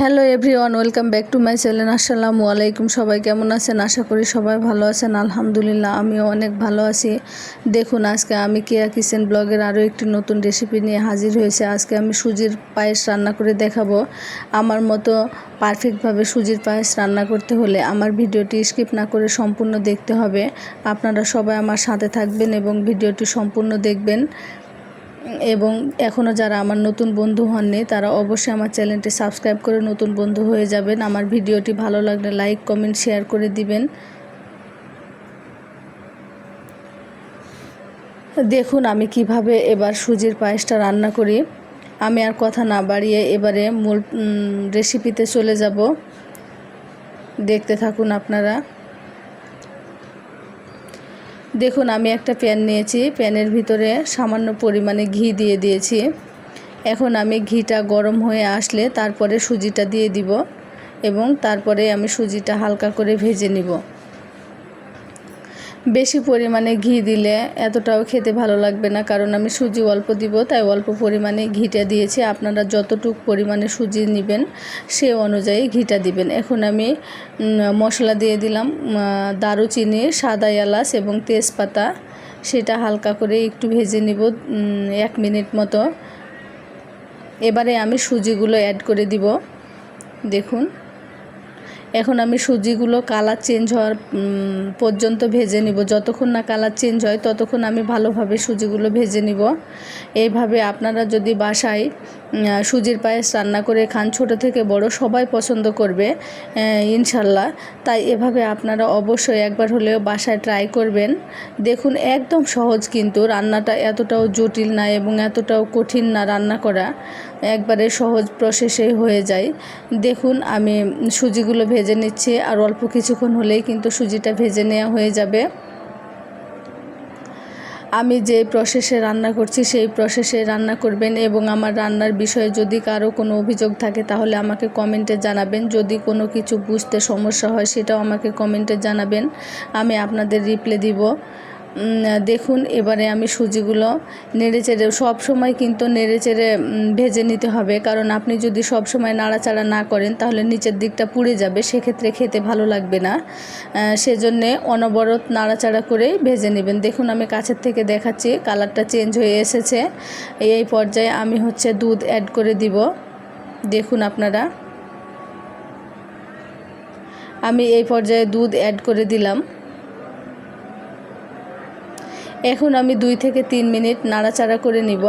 Hello everyone welcome back to my channel আসসালামু আলাইকুম সবাই কেমন আছেন? আশা করি সবাই ভালো আছেন। আলহামদুলিল্লাহ, আমিও অনেক ভালো আছি। দেখুন, আজকে আমি কেয়া কিচেন ব্লগের আরও একটি নতুন রেসিপি নিয়ে হাজির হয়েছে। আজকে আমি সুজির পায়েস রান্না করে দেখাবো। আমার মতো পারফেক্টভাবে সুজির পায়েস রান্না করতে হলে আমার ভিডিওটি স্কিপ না করে সম্পূর্ণ দেখতে হবে। আপনারা সবাই আমার সাথে থাকবেন এবং ভিডিওটি সম্পূর্ণ দেখবেন। এবং এখনও যারা আমার নতুন বন্ধু হননি, তারা অবশ্যই আমার চ্যানেলটি সাবস্ক্রাইব করে নতুন বন্ধু হয়ে যাবেন। আমার ভিডিওটি ভালো লাগলে লাইক, কমেন্ট, শেয়ার করে দিবেন। দেখুন আমি কীভাবে এবার সুজির পায়েসটা রান্না করি। আমি আর কথা না বাড়িয়ে এবারে মূল রেসিপিতে চলে যাব। দেখতে থাকুন আপনারা। দেখুন, আমি একটা প্যান নিয়েছি। প্যানের ভিতরে সামান্য পরিমাণে ঘি দিয়ে দিয়েছি। এখন আমি ঘিটা গরম হয়ে আসলে তারপরে সুজিটা দিয়ে দিব এবং তারপরে আমি সুজিটা হালকা করে ভেজে নিব। বেশি পরিমাণে ঘি দিলে এতটাও খেতে ভালো লাগবে না। কারণ আমি সুজি অল্প দিব, তাই অল্প পরিমাণে ঘিটা দিয়েছি। আপনারা যতটুকু পরিমাণে সুজি নেবেন, সে অনুযায়ী ঘিটা দিবেন। এখন আমি মশলা দিয়ে দিলাম দারুচিনি, সাদা এলাচ এবং তেজপাতা। সেটা হালকা করে একটু ভেজে নিব এক মিনিট মতো। এবারে আমি সুজিগুলো অ্যাড করে দিব। দেখুন। এখন আমি সুজিগুলো কালার চেঞ্জ হওয়ার পর্যন্ত ভেজে নিব। যতক্ষণ না কালার চেঞ্জ হয়, ততক্ষণ আমি ভালোভাবে সুজিগুলো ভেজে নিব। এইভাবে আপনারা যদি বাসায় সুজির পায়েস রান্না করে খান। ছোট থেকে বড় সবাই পছন্দ করবে ইনশাল্লাহ। তাই এভাবে আপনারা অবশ্যই একবার হলেও বাসায় ট্রাই করবেন। দেখুন, একদম সহজ কিন্তু রান্নাটা এতটাও জটিল না এবং এতটাও কঠিন না রান্না করা। একবারে সহজ প্রসেসে হয়ে যায়। দেখুন, আমি সুজিগুলো ভেজে নিচ্ছি। আর অল্প কিছুক্ষণ হলেই কিন্তু সুজিটা ভেজে নেওয়া হয়ে যাবে। আমি যে প্রসেসে রান্না করছি, সেই প্রসেসে রান্না করবেন এবং আমার রান্নার বিষয়ে যদি কারও কোনো অভিযোগ থাকে, তাহলে আমাকে কমেন্টে জানাবেন। যদি কোনো কিছু বুঝতে সমস্যা হয়, সেটাও আমাকে কমেন্টে জানাবেন। আমি আপনাদের রিপ্লে দিব। দেখুন, এবারে আমি সুজিগুলো নেড়ে চেড়ে, সব সময় কিন্তু নেড়ে চেড়ে ভেজে নিতে হবে। কারণ আপনি যদি সব সময় নাড়াচাড়া না করেন, তাহলে নিচের দিকটা পুড়ে যাবে। সেক্ষেত্রে খেতে ভালো লাগবে না। সেজন্যে অনবরত নাড়াচাড়া করে ভেজে নেবেন। দেখুন, আমি কাছের থেকে দেখাচ্ছি, কালারটা চেঞ্জ হয়ে এসেছে। এই পর্যায়ে আমি হচ্ছে দুধ অ্যাড করে দিব। দেখুন আপনারা। আমি এই পর্যায়ে দুধ অ্যাড করে দিলাম। এখন আমি দুই থেকে তিন মিনিট নাড়াচাড়া করে নিব।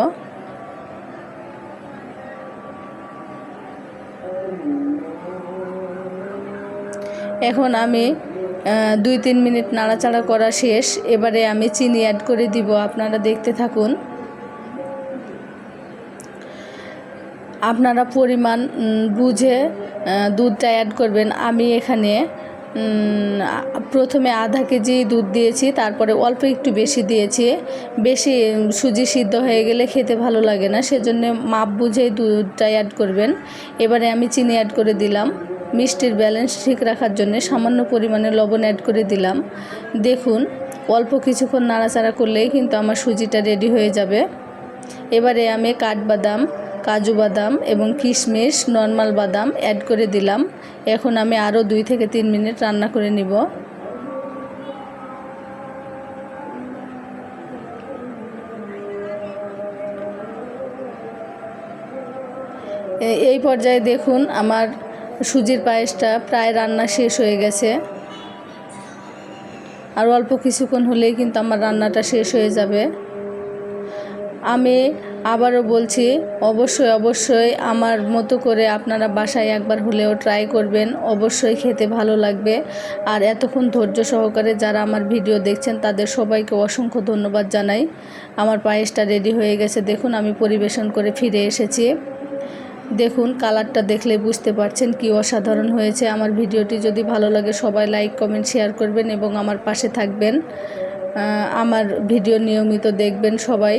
এখন আমি দুই তিন মিনিট নাড়াচাড়া করা শেষ। এবারে আমি চিনি অ্যাড করে দিব, আপনারা দেখতে থাকুন। আপনারা পরিমাণ বুঝে দুধটা অ্যাড করবেন। আমি এখানে প্রথমে আধা কেজি দুধ দিয়েছি, তারপরে অল্প একটু বেশি দিয়েছি। বেশি সুজি সিদ্ধ হয়ে গেলে খেতে ভালো লাগে না, সেজন্য মাপ বুঝেই দুধটা অ্যাড করবেন। এবারে আমি চিনি অ্যাড করে দিলাম। মিষ্টির ব্যালেন্স ঠিক রাখার জন্য সামান্য পরিমাণে লবণ অ্যাড করে দিলাম। দেখুন, অল্প কিছুক্ষণ নাড়াচাড়া করলেই কিন্তু আমার সুজিটা রেডি হয়ে যাবে। এবারে আমি কাঠবাদাম কাজু বাদাম এবং কিশমিশ, নর্মাল বাদাম অ্যাড করে দিলাম। এখন আমি আরও দুই থেকে তিন মিনিট রান্না করে নিব। এই পর্যায়ে দেখুন আমার সুজির পায়েসটা প্রায় রান্না শেষ হয়ে গেছে। আর অল্প কিছুক্ষণ হলেই কিন্তু আমার রান্নাটা শেষ হয়ে যাবে। আমি আবারও বলছি, অবশ্যই অবশ্যই আমার মতো করে আপনারা বাসায় একবার হলেও ট্রাই করবেন। অবশ্যই খেতে ভালো লাগবে। আর এতক্ষণ ধৈর্য সহকারে যারা আমার ভিডিও দেখছেন, তাদের সবাইকে অসংখ্য ধন্যবাদ জানাই। আমার পায়েসটা রেডি হয়ে গেছে। দেখুন, আমি পরিবেশন করে ফিরে এসেছি। দেখুন কালারটা দেখলে বুঝতে পারছেন কি অসাধারণ হয়েছে। আমার ভিডিওটি যদি ভালো লাগে, সবাই লাইক কমেন্ট শেয়ার করবেন এবং আমার পাশে থাকবেন। আমার ভিডিও নিয়মিত দেখবেন সবাই।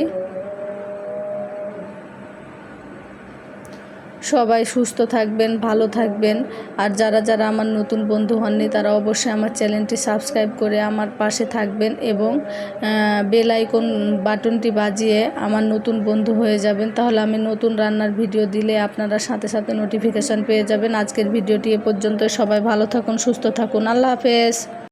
সবাই সুস্থ থাকবেন, ভালো থাকবেন। আর যারা যারা আমার নতুন বন্ধু হননি, তারা অবশ্যই আমার চ্যানেলটি সাবস্ক্রাইব করে আমার পাশে থাকবেন এবং বেল আইকন বাটনটি বাজিয়ে আমার নতুন বন্ধু হয়ে যাবেন। তাহলে আমি নতুন রান্নার ভিডিও দিলে আপনারা সাথে সাথে নোটিফিকেশান পেয়ে যাবেন। আজকের ভিডিওটি এ পর্যন্ত সবাই ভালো থাকুন, সুস্থ থাকুন। আল্লাহ হাফেজ।